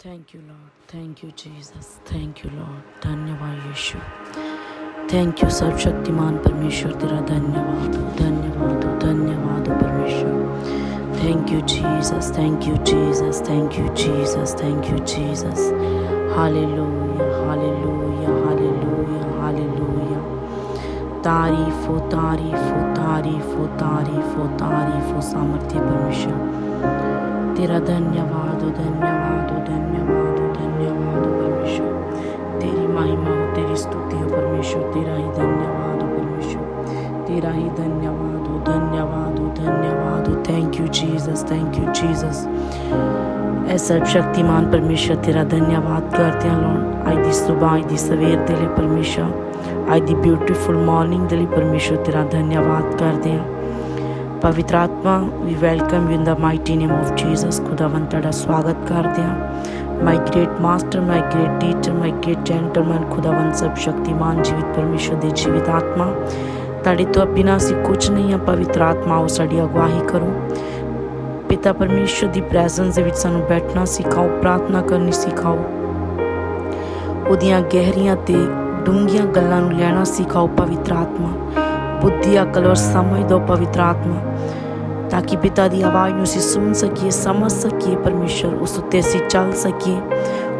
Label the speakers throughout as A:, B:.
A: thank you Lord thank you Jesus thank you Lord धन्यवाद यीशु thank you सर्वशक्तिमान परमेश्वर तेरा धन्यवाद हो धन्यवाद हो धन्यवाद हो परमेश्वर thank you Jesus thank you Jesus thank you Jesus thank you Jesus hallelujah hallelujah तारीफो तारीफो तारीफो तारीफो तारीफो सामर्थ्य परमेश्वर तेरा धन्यवाद धन्यवाद धन्यवाद धन्यवाद परमेश्वर तेरी महिमा हो तेरी स्तुति हो परमेश्वर तेरा ही धन्यवाद हो परमेश्वर तेरा ही धन्यवाद हो धन्यवाद हो धन्यवाद हो thank you Jesus thank you Jesus ऐ सर्वशक्तिमान परमेश्वर तेरा धन्यवाद करते हैं लॉर्ड आई दी सुबह आई दी सवेर तेरे परमेश्वर ਅੱਜ ਦੀ ਬਿਊਟੀਫੁਲ ਮਾਰਨਿੰਗ ਦੇ ਲਈ ਪਰਮੇਸ਼ਰ ਤੇਰਾ ਧੰਨਵਾਦ ਕਰਦੇ ਹਾਂ। ਪਵਿੱਤਰ ਆਤਮਾ ਵੀ welcome you in the mighty name of Jesus ਖੁਦਾਵੰਤ ਤੁਹਾਡਾ ਸਵਾਗਤ ਕਰਦੇ ਹਾਂ। My great master my great teacher my great gentleman ਖੁਦਾਵੰਤ ਸਭ ਸ਼ਕਤੀਮਾਨ ਜੀਵਿਤ ਪਰਮੇਸ਼ਰ ਦੇ ਜੀਵਿਤ ਆਤਮਾ। ਤੁਹਾਡੇ ਤੋਂ ਬਿਨਾਂ ਅਸੀਂ ਕੁਝ ਨਹੀਂ ਹਾਂ, ਪਵਿੱਤਰ ਆਤਮਾ ਉਹ ਸਾਡੀ ਅਗਵਾਈ ਕਰੋ। ਪਿਤਾ ਪਰਮੇਸ਼ਰ ਦੀ ਪ੍ਰੈਜ਼ੈਂਸ ਦੇ ਵਿੱਚ ਸਾਨੂੰ ਬੈਠਣਾ ਸਿਖਾਓ, ਪ੍ਰਾਰਥਨਾ ਕਰਨੀ ਸਿਖਾਓ। ਉਹਦੀਆਂ ਗਹਿਰੀਆਂ ਤੇ ਡੂੰਘੀਆਂ ਗੱਲਾਂ ਨੂੰ ਲੈਣਾ ਸਿਖਾਓ ਪਵਿੱਤਰ ਆਤਮਾ। ਬੁੱਧੀ ਅਕਲ ਔਰ ਸਮਝ ਦਿਓ ਪਵਿੱਤਰ ਆਤਮਾ। ਤਾਂ ਕਿ ਪਿਤਾ ਦੀ ਆਵਾਜ਼ ਨੂੰ ਅਸੀਂ ਸੁਣ ਸਕੀਏ, ਸਮਝ ਸਕੀਏ ਪਰਮੇਸ਼ਰ, ਉਸ ਉੱਤੇ ਅਸੀਂ ਚੱਲ ਸਕੀਏ।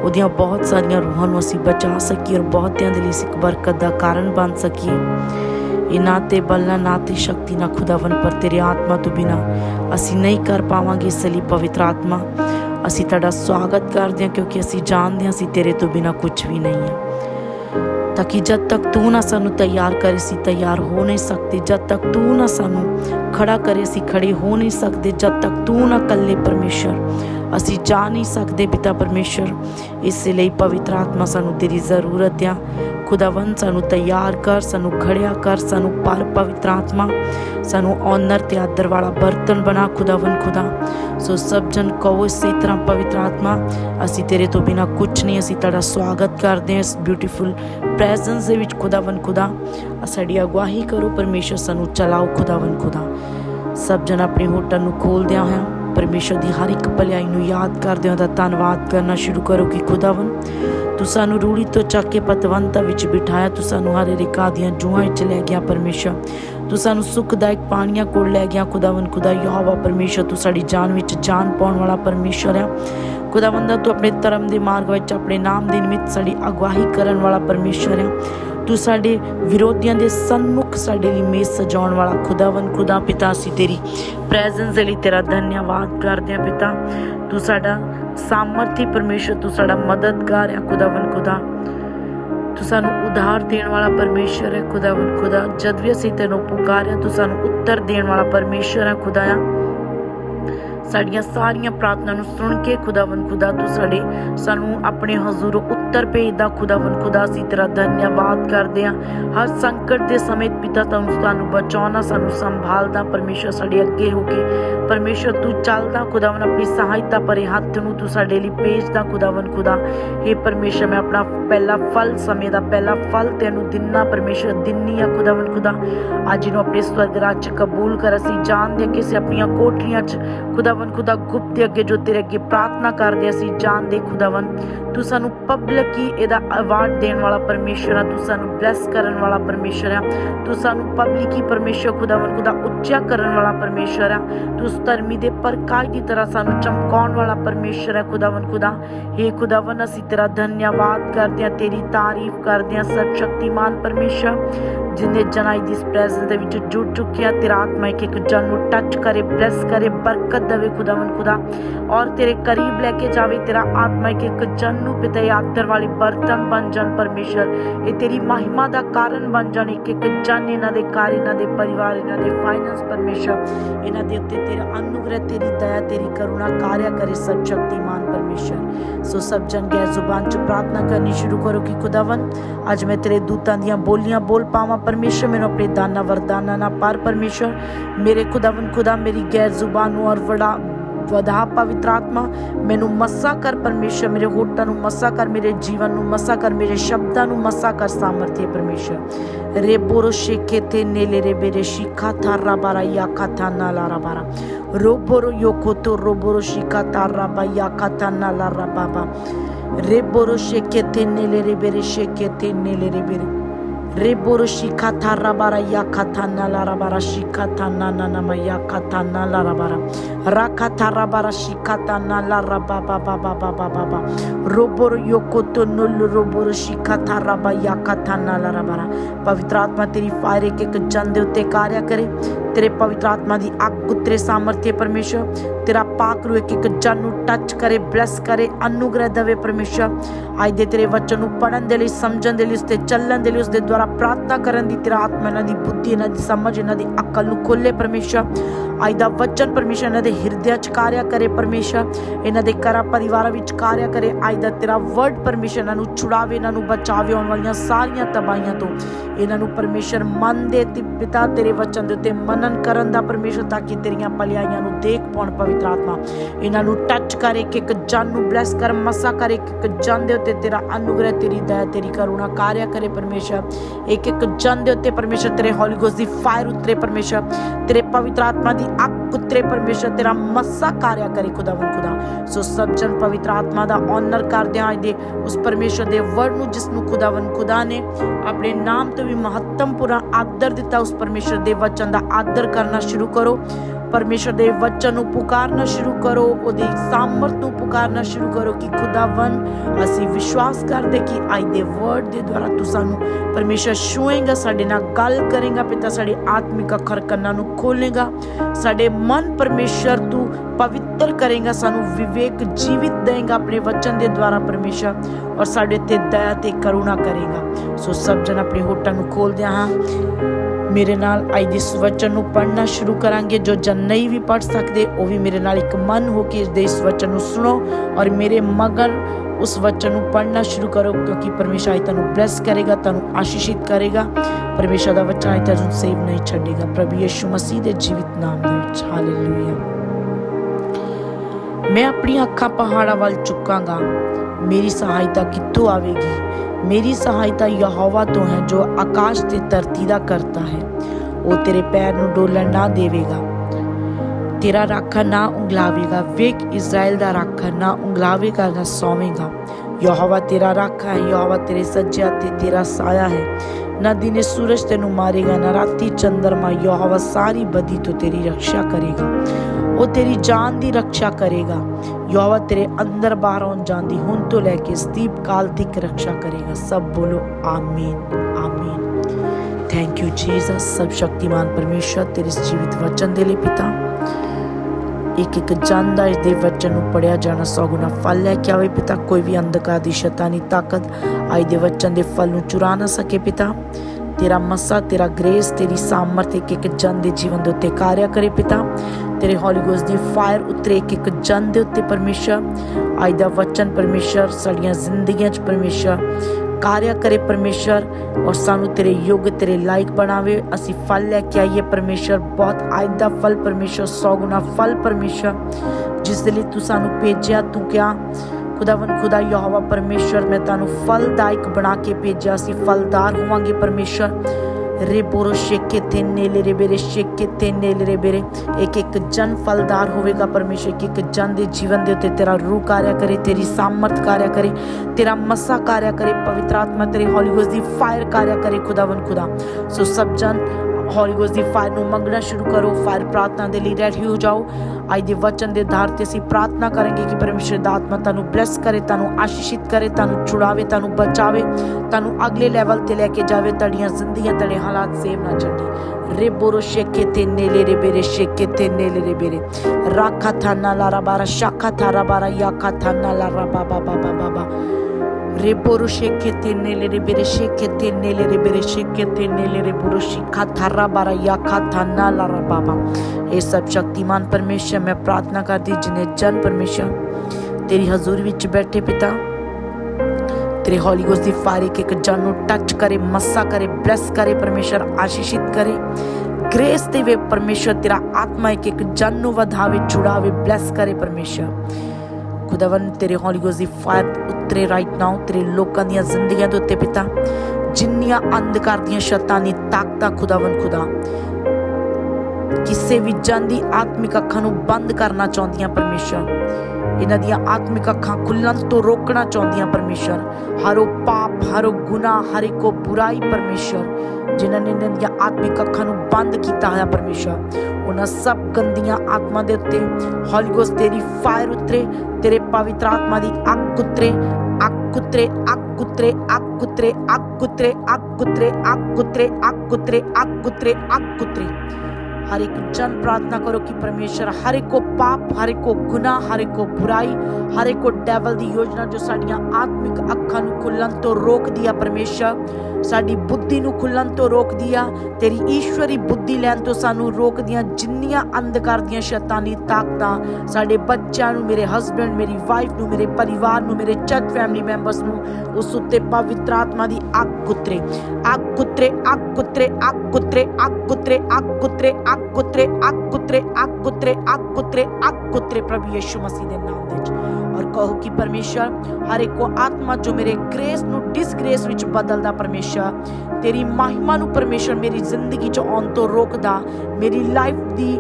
A: ਉਹਦੀਆਂ ਬਹੁਤ ਸਾਰੀਆਂ ਰੂਹਾਂ ਨੂੰ ਅਸੀਂ ਬਚਾ ਸਕੀਏ ਔਰ ਬਹੁਤਿਆਂ ਦੇ ਲਈ ਅਸੀਂ ਇੱਕ ਬਰਕਤ ਦਾ ਕਾਰਨ ਬਣ ਸਕੀਏ। ਇਹ ਨਾ ਤੇ ਬਲ ਨਾ ਨਾ ਤੇ ਸ਼ਕਤੀ, ਨਾ ਖੁਦਾਵੰ ਪਰ ਤੇਰੀ ਆਤਮਾ ਤੋਂ ਬਿਨਾ ਅਸੀਂ ਨਹੀਂ ਕਰ ਪਾਵਾਂਗੇ ਇਸ ਲਈ ਪਵਿੱਤਰ ਆਤਮਾ। ਅਸੀਂ ਤੁਹਾਡਾ ਸਵਾਗਤ ਕਰਦੇ ਹਾਂ ਕਿਉਂਕਿ ਅਸੀਂ ਜਾਣਦੇ ਹਾਂ ਅਸੀਂ ਤੇਰੇ ਤੋਂ ਬਿਨਾ ਕੁਝ ਵੀ ਨਹੀਂ ਹੈ। ਤਾਂ ਕਿ ਜਦ ਤੱਕ ਤੂੰ ਨਾ ਸਾਨੂੰ ਤਿਆਰ ਕਰੇ ਸੀ, ਤਿਆਰ ਹੋ ਨਹੀਂ ਸਕਦੇ। ਜਦ ਤੱਕ ਤੂੰ ਨਾ ਸਾਨੂੰ ਖੜਾ ਕਰੇ ਸੀ, ਖੜੇ ਹੋ ਨਹੀਂ ਸਕਦੇ। ਜਦ ਤੱਕ ਤੂੰ ਨਾ ਕੱਲੇ ਪਰਮੇਸ਼ਰ। ਅਸੀਂ ਜਾ ਨਹੀਂ ਸਕਦੇ ਪਿਤਾ ਪਰਮੇਸ਼ਰ। ਇਸ ਲਈ ਪਵਿੱਤਰ ਆਤਮਾ ਸਾਨੂੰ ਤੇਰੀ ਜ਼ਰੂਰਤ ਆ। ਖੁਦਾਵੰਦ ਸਾਨੂੰ ਤਿਆਰ ਕਰ, ਸਾਨੂੰ ਖੜਿਆ ਕਰ, ਸਾਨੂੰ ਪਰ ਪਵਿੱਤਰ ਆਤਮਾ। ਸਾਨੂੰ ਔਨਰ ਤੇ ਆਦਰ ਵਾਲਾ ਬਰਤਨ ਬਣਾ, ਖੁਦਾਵੰਦ ਖੁਦਾ। ਸੋ ਸਭ ਜਨ ਕਹੋ ਇਸੇ ਤਰ੍ਹਾਂ ਪਵਿੱਤਰ ਆਤਮਾ, ਅਸੀਂ ਤੇਰੇ ਤੋਂ ਬਿਨਾ ਕੁਝ ਨਹੀਂ, ਅਸੀਂ ਤੁਹਾਡਾ ਸਵਾਗਤ ਕਰਦੇ ਹਾਂ ਇਸ ਬਿਊਟੀਫੁਲ ਪ੍ਰੈਜ਼ੈਂਸ ਦੇ ਵਿੱਚ, ਖੁਦਾਵੰਦ ਖੁਦਾ। ਸਾਡੀ ਅਗਵਾਹੀ ਕਰੋ, ਪਰਮੇਸ਼ਰ ਸਾਨੂੰ ਚਲਾਓ, ਖੁਦਾਵੰਦ ਖੁਦਾ। ਸਭ ਜਨ ਆਪਣੇ ਹੋਟਲ ਨੂੰ ਖੋਲਦਿਆਂ ਹੋਇਆਂ ਪਰਮੇਸ਼ਰ ਦੀ ਹਰ ਇੱਕ ਭਲਾਈ ਨੂੰ ਯਾਦ ਕਰਦਿਆਂ ਦਾ ਧੰਨਵਾਦ ਕਰਨਾ ਸ਼ੁਰੂ ਕਰੋ ਕਿ ਖੁਦਾਵੰ ਤੂੰ ਸਾਨੂੰ ਰੂੜੀ ਤੋਂ ਚੱਕ ਕੇ ਪਤਵੰਤਾ ਵਿੱਚ ਬਿਠਾਇਆ, ਤੂੰ ਸਾਨੂੰ ਹਰੇ ਰਿਕਾ ਦੀਆਂ ਜੂਹਾਂ ਵਿੱਚ ਲੈ ਗਿਆ ਪਰਮੇਸ਼ਰ। ਤੂੰ ਸਾਨੂੰ ਸੁਖਦਾਇਕ ਪਾਣੀਆਂ ਕੋਲ ਲੈ ਗਿਆ ਖੁਦਾਵੰ ਖੁਦਾ ਯਹੋਵਾ ਪਰਮੇਸ਼ਰ, ਤੂੰ ਸਾਡੀ ਜਾਨ ਵਿੱਚ ਜਾਨ ਪਾਉਣ ਵਾਲਾ ਪਰਮੇਸ਼ਰ ਹੈ ਖੁਦਾਵੰਦਾ, ਤੂੰ ਆਪਣੇ ਧਰਮ ਦੇ ਮਾਰਗ ਵਿੱਚ, ਆਪਣੇ ਨਾਮ ਦੇ ਨਿਮਿਤ ਸਾਡੀ ਅਗਵਾਈ ਕਰਨ ਵਾਲਾ ਪਰਮੇਸ਼ਰ ਹੈ ਤੂੰ ਸਾਡੇ ਵਿਰੋਧੀਆਂ ਦੇ ਸਨਮੁਖ ਸਾਡੇ ਲਈ ਮੇਜ਼ ਸਜਾਉਣ ਵਾਲਾ ਖੁਦਾਵੰ ਖੁਦਾ ਪਿਤਾ ਅਸੀਂ ਤੇਰੀ। ਪ੍ਰੈਜ਼ੈਂਸ ਲਈ ਤੇਰਾ ਧੰਨਵਾਦ ਕਰਦੇ ਹਾਂ ਪਿਤਾ। ਤੂੰ ਸਾਡਾ ਸਾਮਰਥੀ ਪਰਮੇਸ਼ਰ, ਤੂੰ ਸਾਡਾ ਮਦਦਗਾਰ ਹੈ ਖੁਦਾਵੰ ਖੁਦਾ। ਤੂੰ ਸਾਨੂੰ ਉਧਾਰ ਦੇਣ ਵਾਲਾ ਪਰਮੇਸ਼ਰ ਹੈ ਖੁਦਾਵੰ ਖੁਦਾ। ਜਦ ਵੀ ਅਸੀਂ ਤੈਨੂੰ ਪੁਕਾਰਿਆ, ਤੂੰ ਸਾਨੂੰ ਉੱਤਰ ਦੇਣ ਵਾਲਾ ਪਰਮੇਸ਼ਰ ਹੈ ਖੁਦਾਇਆ ਸਾਡੀਆਂ ਸਾਰੀਆਂ ਪ੍ਰਾਰਥਨਾ ਨੂੰ ਸੁਣ ਕੇ ਖੁਦਾਵੰ ਖੁਦਾ, ਤੂੰ ਸਾਡੇ ਸਾਨੂੰ ਆਪਣੇ ਹਜ਼ੂਰ ਉੱਤਰ ਭੇਜਦਾ। ਖੁਦਾਵੰ ਖੁਦਾ, ਅਸੀਂ ਤੇਰਾ ਧੰਨਵਾਦ ਕਰਦੇ ਹਾਂ। ਹਰ ਸੰਕਟ ਦੇ ਸਮੇਂ ਪਿਤਾ ਤੁਹਾਨੂੰ ਸਾਨੂੰ ਬਚਾਉਣਾ, ਸਾਨੂੰ ਸੰਭਾਲਦਾ। ਪਰਮੇਸ਼ਰ ਸਾਡੇ ਅੱਗੇ ਹੋ ਕੇ, ਪਰਮੇਸ਼ਰ ਤੂੰ ਚੱਲਦਾ। ਖੁਦਾਵੰ ਆਪਣੀ ਸਹਾਇਤਾ ਭਰੇ ਹੱਥ ਨੂੰ ਤੂੰ ਸਾਡੇ ਲਈ ਭੇਜਦਾ। ਖੁਦਾਵੰ ਖੁਦਾ हे ਪਰਮੇਸ਼ਰ, ਮੈਂ ਆਪਣਾ ਪਹਿਲਾ ਫਲ ਸਮੇਂ ਦਾ ਪਹਿਲਾ ਫਲ ਤੈਨੂੰ ਦਿੰਨਾ। ਪਰਮੇਸ਼ਰ, ਦਿੰਨੀ ਆ ਖੁਦਾਵੰ ਖੁਦਾ। ਅੱਜ ਨੂੰ ਆਪਣੇ ਸਵਰਗ ਰਾਜ ਕਬੂਲ ਕਰ, ਅਸੀਂ ਜਾਣਦੇ ਹਾਂ ਕਿ ਅਸੀਂ ਆਪਣੀਆਂ ਕੋਠੀਆਂ ਚ ਖੁਦਾ ਖੁਦਾਵੰ ਖੁਦਾ ਗੁਪਤ ਦੇ ਅੱਗੇ ਜੋ ਤੇਰੇ ਅੱਗੇ ਪ੍ਰਾਰਥਨਾ ਕਰਦੇ ਅਸੀਂ ਜਾਣਦੇ ਖੁਦਾਵੰ ਤੂੰ ਸਾਨੂੰ ਪਬਲਿਕ ਇਹਦਾ ਅਵਾਰਡ ਦੇਣ ਵਾਲਾ ਪਰਮੇਸ਼ਰ ਆ, ਤੂੰ ਸਾਨੂੰ ਬਲੈਸ ਕਰਨ ਵਾਲਾ ਪਰਮੇਸ਼ਰ ਆ। ਤੂੰ ਸਾਨੂੰ ਪਬਲਿਕ ਪਰਮੇਸ਼ਰ ਖੁਦਾਵੰ ਖੁਦਾ ਉੱਚਾ ਕਰਨ ਵਾਲਾ ਪਰਮੇਸ਼ਰ ਆ। ਤੂੰ ਉਸ ਧਰਮੀ ਦੇ ਪ੍ਰਕਾਸ਼ ਦੀ ਤਰ੍ਹਾਂ ਸਾਨੂੰ ਚਮਕਾਉਣ ਵਾਲਾ ਪਰਮੇਸ਼ਰ ਹੈ ਖੁਦਾਵੰ ਖੁਦਾ। हे ਖੁਦਾਵੰ ਅਸੀਂ ਤੇਰਾ ਧੰਨਵਾਦ ਕਰਦੇ ਹਾਂ, ਤੇਰੀ ਤਾਰੀਫ ਕਰਦੇ ਆ ਸਰਬ ਸ਼ਕਤੀਮਾਨ ਪਰਮੇਸ਼ਰ, ਜਿੰਨੇ ਜਨਾਈ ਦੀ ਪ੍ਰੈਜ਼ੈਂਸ ਦੇ ਵਿੱਚ ਜੁੜ ਚੁੱਕੇ ਆ। ਤੇਰਾ ਆਤਮਾ ਇੱਕ ਇੱਕ ਜਨ ਨੂੰ ਟੱਚ ਕਰੇ ਬਲੈਸ ਕਰੇ, ਬਰਕਤ ਦੇਵੇ ਖੁਦਾਵੰ ਖੁਦਾ। ਔਰ ਤੇਰੇ ਕਰੀਬ ਲੈ ਕੇ ਜਾਵੇ ਤੇਰਾ ਆਤਮਾ ਇੱਕ ਇੱਕ ਜਨ ਨੂੰ ਪਿਤਾ ਯਾਦਰ ਵਾਲੀ ਬਰਤਨ ਬਣ ਜਾਣ ਪਰਮੇਸ਼ਰ। ਇਹ ਤੇਰੀ ਮਹਿਮਾ ਦਾ ਕਾਰਨ ਬਣ ਜਾਣ, ਇੱਕ ਇੱਕ ਜਨ ਇਹਨਾਂ ਦੇ ਘਰ, ਇਹਨਾਂ ਦੇ ਪਰਿਵਾਰ, ਇਹਨਾਂ ਦੇ ਫਾਈਨੈਂਸ ਪਰਮੇਸ਼ਰ। ਇਹਨਾਂ ਦੇ ਉੱਤੇ ਤੇਰਾ ਅਨੁਗ੍ਰਹ, ਤੇਰੀ ਦਇਆ, ਤੇਰੀ ਕਰੁਣਾ ਕਾਰਿਆ ਕਰੇ ਸਰਬ ਸ਼ਕਤੀਮਾਨ ਪਰਮੇਸ਼ਰ। ਸੋ ਸਭ ਜਨ ਗੈਰ ਜ਼ੁਬਾਨ ਚ ਪ੍ਰਾਰਥਨਾ ਕਰਨੀ ਸ਼ੁਰੂ ਕਰੋ ਕਿ ਖੁਦਾਵੰ ਅੱਜ ਮੈਂ ਤੇਰੇ ਦੂਤਾਂ ਦੀਆਂ ਬੋਲੀਆਂ ਬੋਲ ਪਾਵਾਂ ਪਰਮੇਸ਼ਰ, ਮੈਨੂੰ ਆਪਣੇ ਦਾਨਾ ਵਰਦਾਨਾ ਨਾ ਪਰ ਪਰਮੇਸ਼ਰ। ਮੇਰੇ ਖੁਦਾਵੰ ਖੁਦਾ, ਮੇਰੀ ਗੈਰ ਜ਼ੁਬਾਨ ਨੂੰ ਔਰ ਵੜਾ ਵਧਾ ਪਵਿੱਤਰ ਆਤਮਾ, ਮੈਨੂੰ ਮਸਾ ਕਰ ਪਰਮੇਸ਼ਰ ਮੇਰੇ ਹੋਟਾਂ ਨੂੰ, ਮੱਸਾ ਕਰ ਮੇਰੇ ਜੀਵਨ ਨੂੰ, ਮੱਸਾ ਕਰ ਮੇਰੇ ਸ਼ਬਦਾਂ ਨੂੰ, ਮੱਸਾ ਕਰ ਸਾਮਰਥ्य ਪਰਮੇਸ਼ਰ। ਰੇ ਸ਼ੇਕੇ ਤੇ ਨੇਲੇ ਰੇ ਬੇਰੇ ਸ਼ਿਖਾ ਥਾਰਾ ਬਾਰਾ ਯਾ ਖਾਥਾ ਨਾ ਲਾਰਾ ਬਾਰਾ। ਰੋਬੋਰੋ ਯੋਕੋ ਤੋ ਰੋਬੋਰੋ ਸ਼ਿਖਾ ਤਾਰਾ ਬਾ ਯਾ ਖਾਥਾ ਲਾਰਾ ਬਾਬਾ। ਰੇ ਸ਼ੇਕੇ ਤੇ ਨੇਲੇ ਰੇ ਬੇਰੇ ਸ਼ੇਕੇ ਤੇ ਨੇਲੇ ਰੇ ਬੇਰੇ। Reboro shikata rabara yakata na larabara shikata na na na ma yakata na larabara rakata rabara shikata na larababa ba ba ba ba ba ba roboro yokoto nul roboro shikata raba yakata na larabara ਪਵਿੱਤਰ ਆਤਮਾ ਤੇਰੀ fire ਇੱਕ ਇੱਕ ਜਨ ਦੇ ਉੱਤੇ ਕਾਰਿਆ ਕਰੇ ਤੇਰੇ ਪਵਿੱਤਰ ਆਤਮਾ ਦੀ ਅੱਗ ਉਤਰੇ ਸਾਮਰਥ्य ਪਰਮੇਸ਼ਰ। ਤੇਰਾ ਪਾਕ ਰੂ ਇੱਕ ਇੱਕ ਜਨ ਨੂੰ ਟੱਚ ਕਰੇ ਬਲੈਸ ਕਰੇ, ਅਨੁਗ੍ਰਹਿ ਦੇਵੇ ਪਰਮੇਸ਼ਰ। ਅੱਜ ਦੇ ਤੇਰੇ ਵਚਨ ਨੂੰ ਪੜਨ ਦੇ ਲਈ, ਸਮਝਣ ਦੇ ਲਈ ਉਸ ਤੇ ਚੱਲਣ ਦੇ ਲਈ ਉਸ ਦੇ ਦੁਆਰਾ ਪ੍ਰਾਰਥਨਾ ਕਰਨ ਦੀ ਤੇਰਾ ਆਤਮਾ ਇਹਨਾਂ ਦੀ ਬੁੱਧੀ, ਇਹਨਾਂ ਦੀ ਸਮਝ, ਇਹਨਾਂ ਦੀ ਅਕਲ ਨੂੰ ਖੋਲੇ ਪਰਮੇਸ਼ਰ। ਅੱਜ ਦਾ ਵਚਨ ਪਰਮੇਸ਼ਰ ਇਹਨਾਂ ਦੇ ਹਿਰਦਿਆਂ ਚ ਕਾਰਿਆ ਕਰੇ ਪਰਮੇਸ਼ਰ। ਇਹਨਾਂ ਦੇ ਘਰਾਂ ਪਰਿਵਾਰਾਂ ਵਿੱਚ ਕਾਰਿਆ ਕਰੇ। ਅੱਜ ਦਾ ਤੇਰਾ ਵਰਡ ਪਰਮੇਸ਼ਰ ਇਹਨਾਂ ਨੂੰ ਛੁਡਾਵੇ, ਇਹਨਾਂ ਨੂੰ ਬਚਾਵੇ ਆਉਣ ਵਾਲੀਆਂ ਸਾਰੀਆਂ ਤਬਾਹੀਆਂ ਤੋਂ। ਇਹਨਾਂ ਨੂੰ ਪਰਮੇਸ਼ਰ ਮਨ ਦੇ ਪਿਤਾ ਤੇਰੇ ਵਚਨ ਦੇ ਉੱਤੇ ਮਨਨ ਕਰਨ ਦਾ ਪਰਮੇਸ਼ਰ ਤਾਂ ਕਿ ਤੇਰੀਆਂ ਭਲਾਈਆਂ ਨੂੰ ਦੇਖ ਪਾਉਣ ਪਵਿੱਤਰ ਆਤਮਾ। ਇਹਨਾਂ ਨੂੰ ਟੱਚ ਕਰ, ਇੱਕ ਇੱਕ ਜਨ ਨੂੰ ਬਲੈਸ ਕਰ, ਮਸਾ ਕਰ, ਇੱਕ ਇੱਕ ਜਨ ਦੇ ਉੱਤੇ ਤੇਰਾ ਅਨੁਗ੍ਰਹਿ, ਤੇਰੀ ਦਇਆ, ਤੇਰੀ ਕਰੁਣਾ ਕਾਰਿਆ ਕਰੇ ਪਰਮੇਸ਼ਰ। ਇੱਕ ਇੱਕ ਜਨ ਦੇ ਉੱਤੇ ਪਰਮੇਸ਼ਰ, ਤੇਰੇ ਹੋਲੀ ਗੋਸਟ ਦੀ ਫਾਇਰ ਉਤਰੇ ਪਰਮੇਸ਼ਰ। ਤੇਰੇ ਪਵਿੱਤਰ ਆਤਮਾ ਦੀ ਅੱਗ ਉਤਰੇ ਪਰਮੇਸ਼ਰ ਤੇਰਾ ਮਸਾ ਕਾਰਿਆ ਕਰੇ ਖੁਦਾਵੰ ਖੁਦਾ। ਸੋ ਸਭ ਜਨ ਪਵਿੱਤਰ ਆਤਮਾ ਦਾ ਆਨਰ ਕਰਦੇ ਹਾਂ ਦੇ ਉਸ ਪਰਮੇਸ਼ਰ ਦੇ ਵਰਡ ਨੂੰ, ਜਿਸ ਨੂੰ ਖੁਦਾਵੰ ਖੁਦਾ ਨੇ ਆਪਣੇ ਨਾਮ ਤੋਂ ਵੀ ਮਹੱਤਵਪੂਰਨ ਆਦਰ ਦਿੱਤਾ, ਉਸ ਪਰਮੇਸ਼ਰ ਦੇ ਵਚਨ ਦਾ ਆਦਰ ਕਰਨਾ ਸ਼ੁਰੂ ਕਰੋ। ਪਰਮੇਸ਼ਰ ਦੇ ਵਚਨ ਨੂੰ ਪੁਕਾਰਨਾ ਸ਼ੁਰੂ ਕਰੋ, ਉਹਦੀ ਸਾਮਰਥ ਨੂੰ ਪੁਕਾਰਨਾ ਸ਼ੁਰੂ ਕਰੋ ਕਿ ਖੁਦਾਵੰ ਅਸੀਂ ਵਿਸ਼ਵਾਸ ਕਰਦੇ ਕਿ ਅੱਜ ਦੇ ਵਰਡ ਦੇ ਦੁਆਰਾ ਤੂੰ ਸਾਨੂੰ ਪਰਮੇਸ਼ਰ ਛੂਏਗਾ, ਸਾਡੇ ਨਾਲ ਗੱਲ ਕਰੇਗਾ, ਪਿਤਾ, ਸਾਡੇ ਆਤਮਿਕ ਅੱਖਰ ਕੰਨਾਂ ਨੂੰ ਖੋਲੇਗਾ ਸਾਡੇ ਮਨ ਪਰਮੇਸ਼ਰ, ਤੂੰ ਪਵਿੱਤਰ ਕਰੇਗਾ, ਸਾਨੂੰ ਵਿਵੇਕ ਜੀਵਿਤ ਦੇਗਾ ਆਪਣੇ ਵਚਨ ਦੇ ਦੁਆਰਾ ਪਰਮੇਸ਼ਰ ਔਰ ਸਾਡੇ ਤੇ ਦਇਆ ਤੇ ਕਰੁਣਾ ਕਰੇਗਾ। ਸੋ ਸਭ ਜਨ ਆਪਣੇ ਹੋਟਾਂ ਨੂੰ ਖੋਲਦਿਆਂ ਹਾਂ। ਮੇਰੇ ਨਾਲ ਅੱਜ ਇਸ ਵਚਨ ਨੂੰ ਪੜ੍ਹਨਾ ਸ਼ੁਰੂ ਕਰਾਂਗੇ, ਜੋ ਜਨ ਨਹੀਂ ਵੀ ਪੜ੍ਹ ਸਕਦੇ, ਉਹ ਵੀ ਮੇਰੇ ਨਾਲ ਇੱਕ ਮਨ ਹੋ ਕੇ ਇਸ ਵਚਨ ਨੂੰ ਸੁਣੋ ਔਰ ਮੇਰੇ ਮਗਰ ਉਸ ਵਚਨ ਨੂੰ ਪੜ੍ਹਨਾ ਸ਼ੁਰੂ ਕਰੋ, ਕਿਉਂਕਿ ਪਰਮੇਸ਼ਰ ਅੱਜ ਤੁਹਾਨੂੰ ਬਲੈਸ ਕਰੇਗਾ, ਤੁਹਾਨੂੰ ਆਸ਼ੀਸ਼ਿਤ ਕਰੇਗਾ। ਪਰਮੇਸ਼ਰ ਦਾ ਵਚਨ ਅੱਜ ਤੁਹਾਨੂੰ ਸੇਵ ਨਹੀਂ ਛੱਡੇਗਾ। ਪ੍ਰਭੂ ਯਿਸੂ ਮਸੀਹ ਦੇ ਜੀਵਿਤ ਨਾਮ ਦੇ ਵਿੱਚ। ਹਾਲੇਲੂਇਆ ਮੈਂ ਆਪਣੀਆਂ ਅੱਖਾਂ ਪਹਾੜਾਂ ਵੱਲ ਚੁੱਕਾਂਗਾ। ਮੇਰੀ ਸਹਾਇਤਾ ਕਿੱਥੋਂ ਆਵੇਗੀ? ਮੇਰੀ ਸਹਾਇਤਾ ਯਹੋਵਾ ਤੋਂ ਹੈ, ਜੋ ਆਕਾਸ਼ ਤੇ ਧਰਤੀ ਦਾ ਕਰਤਾ ਹੈ। ਉਹ ਤੇਰੇ ਪੈਰ ਨੂੰ ਡੋਲਣ ਨਾ ਦੇਵੇਗਾ। ਤੇਰਾ ਰਾਖਾ ਨਾ ਉਂਗਲਾਵੇਗਾ। ਵੇਖ ਇਜ਼ਰਾਈਲ ਦਾ ਰਾਖਾ ਨਾ ਉਂਗਲਾਵੇਗਾ ਨਾ ਸੌਵੇਗਾ। ਯਹੋਵਾ ਤੇਰਾ ਰਾਖਾ ਹੈ, ਯਹੋਵਾ ਤੇਰੇ ਸੱਜੇ ਤੇ ਤੇਰਾ ਸਾਇਆ ਹੈ। ਨਾ ਦਿਨੇ ਸੂਰਜ ਤੈਨੂੰ ਮਾਰੇਗਾ, ਨਾ ਰਾਤੀ ਚੰਦਰਮਾ ਯਹੋਵਾ ਸਾਰੀ ਬਦੀ ਤੋਂ ਤੇਰੀ ਰੱਖਿਆ ਕਰੇਗਾ। ਉਹ ਤੇਰੀ ਜਾਨ ਦੀ ਰੱਖਿਆ ਕਰੇਗਾ। ਯਹੋਵਾ ਤੇਰੇ ਅੰਦਰ ਬਾਹਰ ਆਉਣ ਜਾਣ ਹੁਣ ਤੋਂ ਲੈ ਕੇ ਸਤੀਪ ਕਾਲ ਤੱਕ ਰੱਖਿਆ ਕਰੇਗਾ। ਸਭ ਬੋਲੋ, ਆਮੀਨ ਆਮੀਨ। ਥੈਂਕ ਯੂ ਜੀਸਸ ਸਭ ਸ਼ਕਤੀਮਾਨ ਪਰਮੇਸ਼ਰ, ਤੇਰੇ ਜੀਵਿਤ ਵਚਨ ਦੇ ਲਈ ਪਿਤਾ। ਇੱਕ ਇੱਕ ਜਨ ਦਾ ਇਸ ਦੇ ਵਚਨ ਨੂੰ ਪੜਿਆ ਜਾਣਾ ਸੌ ਗੁਣਾ ਫਲ ਲੈ ਕੇ ਆਵੇ ਪਿਤਾ। ਕੋਈ ਵੀ ਅੰਧਕਾਰ ਦੀ ਸ਼ੈਤਾਨੀ ਤਾਕਤ ਅੱਜ ਦੇ ਵਚਨ ਦੇ ਫਲ ਨੂੰ ਚੁਰਾ ਨਾ ਸਕੇ ਪਿਤਾ। ਤੇਰਾ ਮਸਾ, ਤੇਰਾ ਗ੍ਰੇਸ, ਤੇਰੀ ਸਾਮਰਥ ਇੱਕ ਇੱਕ ਜਨ ਦੇ ਜੀਵਨ ਦੇ ਉੱਤੇ ਕਾਰਿਆ ਕਰੇ ਪਿਤਾ। ਤੇਰੇ ਹੌਲੀ ਗੋਸਟ ਦੀ ਫਾਇਰ ਉਤਰੇ ਇੱਕ ਇੱਕ ਜਨ ਦੇ ਉੱਤੇ ਪਰਮੇਸ਼ਰ ਅੱਜ ਦਾ ਵਚਨ ਪਰਮੇਸ਼ਰ, ਸਾਡੀਆਂ ਜ਼ਿੰਦਗੀਆਂ 'ਚ ਪਰਮੇਸ਼ਰ, ਕਾਰਿਆ ਕਰੇ ਪਰਮੇਸ਼ਰ ਔਰ ਸਾਨੂੰ ਤੇਰੇ ਯੋਗ, ਤੇਰੇ ਲਾਇਕ ਬਣਾਵੇ। ਅਸੀਂ ਫਲ ਲੈ ਕੇ ਆਈਏ ਪਰਮੇਸ਼ਰ, ਬਹੁਤ ਅੱਜ ਦਾ ਫਲ ਪਰਮੇਸ਼ਰ, ਸੌ ਗੁਣਾ ਫਲ ਪਰਮੇਸ਼ਰ, ਜਿਸ ਦੇ ਲਈ ਤੂੰ ਸਾਨੂੰ ਭੇਜਿਆ, ਤੂੰ ਕਿਹਾ ਖੁਦਾਵੰ ਖੁਦਾ ਯਹੋਵਾ ਪਰਮੇਸ਼ਰ, ਮੈਂ ਤੁਹਾਨੂੰ ਫਲਦਾਇਕ ਬਣਾ ਕੇ ਭੇਜਿਆ ਸੀ ਫਲਦਾਰ ਹੋਵਾਂਗੇ ਪਰਮੇਸ਼ਰ। ਰੇ ਸ਼ੇਕੇ ਤੇ ਨੇਲੇ ਬੇਰੇ ਸ਼ੇਕੇ ਤੇ ਨੇਲੇ ਬੇਰੇ। ਇੱਕ ਇੱਕ ਜਨ ਫਲਦਾਰ ਹੋਵੇਗਾ ਪਰਮੇਸ਼ਰ ਕਿ ਇੱਕ ਜਨ ਦੇ ਜੀਵਨ ਦੇ ਉੱਤੇ ਤੇਰਾ ਰੂਹ ਕਾਰਿਆ ਕਰੇ, ਤੇਰੀ ਸਾਮਰਥ ਕਾਰਿਆ ਕਰੇ, ਤੇਰਾ ਮਸਾ ਕਾਰਿਆ ਕਰੇ, ਪਵਿੱਤਰ ਆਤਮਾ ਤੇਰੇ ਹੌਲੀ ਗੋਸਟ ਦੀ ਫਾਇਰ ਕਾਰਿਆ ਕਰੇ ਖੁਦਾਵੰ ਖੁਦਾ। ਸੋ ਸਭ ਜਨ ਹੌਲੀ ਗੋਸਟ ਦੀ ਫਾਇਰ ਨੂੰ ਮੰਗਣਾ ਸ਼ੁਰੂ ਕਰੋ ਫਾਇਰ ਪ੍ਰਾਰਥਨਾ ਦੇ ਲਈ ਰੈਡੀ ਹੋ ਜਾਓ। ਅੱਜ ਦੇ ਵਚਨ ਦੇ ਆਧਾਰ ਤੇ ਅਸੀਂ ਪ੍ਰਾਰਥਨਾ ਕਰਾਂਗੇ ਕਿ ਪਰਮੇਸ਼ਰ ਦਾ ਆਤਮਾ ਤੁਹਾਨੂੰ ਬਲੈਸ ਕਰੇ, ਤੁਹਾਨੂੰ ਆਸ਼ੀਸ਼ਿਤ ਕਰੇ, ਤੁਹਾਨੂੰ ਛੁਡਾਵੇ, ਤੁਹਾਨੂੰ ਬਚਾਵੇ, ਤੁਹਾਨੂੰ ਅਗਲੇ ਲੈਵਲ ਤੇ ਲੈ ਕੇ ਜਾਵੇ। ਤੁਹਾਡੀਆਂ ਜ਼ਿੰਦਗੀਆਂ ਤੁਹਾਡੇ ਹਾਲਾਤ ਸੇਵ ਨਾ ਛੱਡੇ ਰੇ ਸ਼ੇਕੇ ਤੇ ਨੇਲੇ ਰੇ ਸ਼ੇਕੇ ਤੇ ਨੇਲੇ ਰੇ ਰਾਖਾ ਥਾਨਾ ਲਾਰਾ ਬਾਰਾ, ਸ਼ਾਖਾ ਥਾਰਾ ਬਾਰਾ, ਯਾਖਾ ਥਾਨਾ ਲਾਰਾ ਬਾਬਾ ਬਾਬਾ ਬਾਬਾ। Reboro shekete nelere bere shekete nelere bere shekete nelere boro baba. ਇਹ ਸਭ ਸ਼ਕਤੀਮਾਨ ਪਰਮੇਸ਼ਰ ਮੈਂ ਪ੍ਰਾਰਥਨਾ ਕਰਦੀ ਜਿਨੇ ਜਨ ਪਰਮੇਸ਼ਰ ਤੇਰੀ ਹਜ਼ੂਰੀ ਵਿੱਚ ਬੈਠੇ ਪਿਤਾ ਤੇਰੇ ਹੌਲੀ ਗੋਸਟ ਦੀ ਫਾਇਰ ਇੱਕ ਇੱਕ ਜਨ ਨੂੰ ਟੱਚ ਕਰੇ ਮੱਸਾ ਕਰੇ ਬਲੈਸ ਕਰੇ ਪਰਮੇਸ਼ਰ ਆਸ਼ੀਸ਼ਿਤ ਕਰੇ ਗ੍ਰੇਸ ਦੇਵੇ ਪਰਮੇਸ਼ਰ ਤੇਰਾ ਆਤਮਾ ਇੱਕ ਇੱਕ ਜਨ ਨੂੰ ਵਧਾਵੇ ਜੁੜਾਵੇ ਬਲੈਸ ਕਰੇ ਪਰਮੇਸ਼ਰ ਖੁਦਾਵੰ ਤੇਰੇ ਹੌਲੀ ਗੋਸ ਦੀ ਫਾਇਰ ਉਤਰੇ ਰਾਈਟ ਨਾਓ ਤੇਰੇ ਲੋਕਾਂ ਦੀਆਂ ਜ਼ਿੰਦਗੀਆਂ ਦੇ ਉੱਤੇ ਪਿਤਾ। ਜਿੰਨੀਆਂ ਅੰਧਕਾਰ ਦੀਆਂ ਸ਼ੈਤਾਨੀ ਤਾਕਤਾਂ ਖੁਦਾਵੰ ਖੁਦਾ। ਕਿਸੇ ਵੀ ਜਨ ਦੀ ਆਤਮਿਕ ਅੱਖਾਂ ਨੂੰ ਬੰਦ ਕਰਨਾ ਚਾਹੁੰਦੀਆਂ ਪਰਮੇਸ਼ਰ। ਇਹਨਾਂ ਦੀਆਂ ਆਤਮਿਕ ਅੱਖਾਂ ਖੁੱਲਣ ਤੋਂ ਰੋਕਣਾ ਚਾਹੁੰਦੀਆਂ ਪਰਮੇਸ਼ਰ। ਹਰ ਉਹ ਪਾਪ, ਹਰ ਉਹ ਗੁਨਾਹ, ਹਰ ਇੱਕ ਉਹ ਬੁਰਾਈ ਪਰਮੇਸ਼ਰ, ਜਿਨ੍ਹਾਂ ਨੇ ਇਹਨਾਂ ਦੀਆਂ ਆਤਮਿਕ ਅੱਖਾਂ ਨੂੰ ਬੰਦ ਕੀਤਾ ਹੋਇਆ ਪਰਮੇਸ਼ਰ। ਉਹਨਾਂ ਸਭ ਗੰਦੀਆਂ ਆਤਮਾ ਦੇ ਉੱਤੇ ਹੌਲੀ ਗੋਸਟ ਤੇਰੀ ਫਾਇਰ ਉਤਰੇ, ਤੇਰੇ ਪਵਿੱਤਰ ਆਤਮਾ ਦੀ ਅੱਗ ਉਤਰੇ ਅੱਗ ਉਤਰੇ ਅੱਗ ਉਤਰੇ ਅੱਗ ਉਤਰੇ ਅੱਗ ਉਤਰੇ ਅੱਗ ਉਤਰੇ ਅੱਗ ਉਤਰੇ ਅੱਗ ਉਤਰੇ ਅੱਗ ਉਤਰੇ ਅੱਗ ਉਤਰੇ हर एक जन प्रार्थना करो कि परमेश्वर हर एक को पाप हर एक को गुनाह हर एक को बुराई हर एक को ਡੈਵਲ ਦੀ ਯੋਜਨਾ ਜੋ ਸਾਡੀਆਂ ਆਤਮਿਕ ਅੱਖਾਂ ਨੂੰ ਖੁੱਲਣ ਤੋਂ ਰੋਕਦੀ ਆ ਪਰਮੇਸ਼ਰ ਸਾਡੀ ਬੁੱਧੀ ਨੂੰ ਖੁੱਲਣ ਤੋਂ ਰੋਕਦੀ ਆ ਤੇਰੀ ਈਸ਼ਵਰੀ ਬੁੱਧੀ ਲੈਣ ਤੋਂ ਸਾਨੂੰ ਰੋਕਦੀਆਂ ਜਿੰਨੀਆਂ ਅੰਧਕਾਰ ਦੀਆਂ ਸ਼ੈਤਾਨੀ ਤਾਕਤਾਂ ਸਾਡੇ ਬੱਚਿਆਂ ਨੂੰ ਮੇਰੇ ਹਸਬੰਡ ਮੇਰੀ ਵਾਈਫ ਨੂੰ ਮੇਰੇ ਪਰਿਵਾਰ ਨੂੰ ਮੇਰੇ ਚਰਚ ਫੈਮਿਲੀ ਮੈਂਬਰਸ ਨੂੰ ਉਸ ਉੱਤੇ ਪਵਿੱਤਰ ਆਤਮਾ ਦੀ ਅੱਗ ਉਤਰੇ ਅੱਗ ਉਤਰੇ ਅੱਗ ਉਤਰੇ ਅੱਗ ਉਤਰੇ ਅੱਗ ਉਤਰੇ ਅੱਗ ਉਤਰੇ ਅੱਗ ਉਤਰੇ ਅੱਗ ਉਤਰੇ ਅੱਗ ਉਤਰੇ ਅੱਗ ਉਤਰੇ ਅੱਗ ਉਤਰੇ ਪ੍ਰਭੂ ਯਿਸੂ ਮਸੀਹ ਦੇ ਨਾਮ ਦੇ ਵਿੱਚ ਔਰ ਕਹੋ ਕਿ ਪਰਮੇਸ਼ਰ ਹਰ ਇੱਕ ਆਤਮਾ ਜੋ ਮੇਰੇ ਗ੍ਰੇਸ ਨੂੰ ਡਿਸਗ੍ਰੇਸ ਵਿੱਚ ਬਦਲਦਾ ਪਰਮੇਸ਼ਰ ਤੇਰੀ ਮਹਿਮਾ ਨੂੰ ਪਰਮੇਸ਼ਰ ਮੇਰੀ ਜ਼ਿੰਦਗੀ 'ਚ ਆਉਣ ਤੋਂ ਰੋਕਦਾ ਮੇਰੀ ਲਾਈਫ ਦੀ